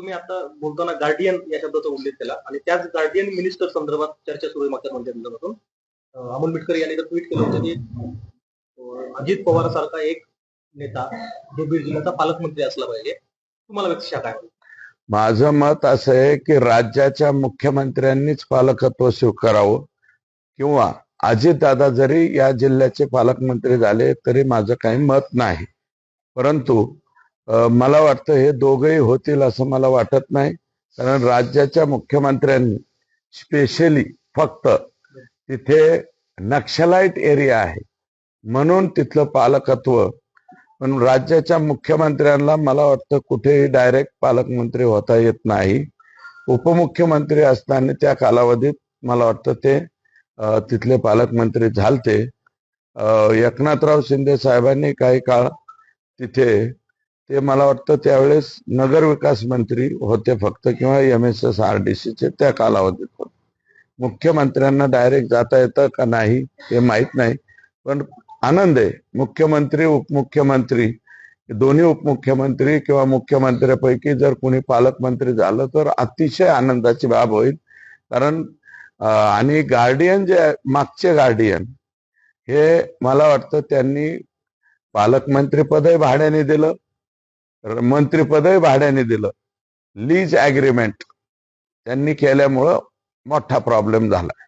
तुम्ही आता बोलताना गार्डियन या शब्दाचा उल्लेख केला. आणि त्याच गार्डियन मिनिस्टर संदर्भात चर्चा सुरू आहे मागच्या दोन दिवसापासून. अमोल मिटकर यांनी तर ट्विट केलं होतं की अजित पवार सारखा एक नेता जो बीड जिल्ह्याचा पालकमंत्री असला पाहिजे. तुम्हाला व्यक्तिशा काय माझं मत असं आहे की राज्याच्या मुख्यमंत्र्यांनीच पालकत्व स्वीकारावं किंवा अजितदादा जरी या जिल्ह्याचे पालकमंत्री झाले तरी माझं काही मत नाही. परंतु मला वाटतं हे दोघंही होतील असं मला वाटत नाही. कारण राज्याच्या मुख्यमंत्र्यांनी स्पेशली फक्त तिथे नक्षलाईट एरिया आहे. म्हणून तिथलं पालकत्व पण राज्याच्या मुख्यमंत्र्यांना मला वाटतं कुठेही डायरेक्ट पालकमंत्री होता येत नाही. उपमुख्यमंत्री असताना त्या कालावधीत मला वाटतं ते तिथले पालकमंत्री झालते. एकनाथराव शिंदे साहेबांनी काही काळ तिथे ते मला वाटतं त्यावेळेस नगर विकास मंत्री होते फक्त किंवा M S S R D सीचे त्या कालावधीत होते. मुख्यमंत्र्यांना डायरेक्ट जाता येतं का नाही हे माहीत नाही. पण आनंद आहे. मुख्यमंत्री उपमुख्यमंत्री दोन्ही उपमुख्यमंत्री किंवा मुख्यमंत्र्यापैकी जर कोणी पालकमंत्री झालं तर अतिशय आनंदाची बाब होईल. कारण आणि गार्डियन जे आहे, मागचे गार्डियन हे मला वाटतं त्यांनी पालकमंत्रीपदही भाड्याने दिलं. मंत्रिपदही भाड्याने दिलं. लीज ऍग्रीमेंट त्यांनी केल्यामुळं मोठा प्रॉब्लेम झाला.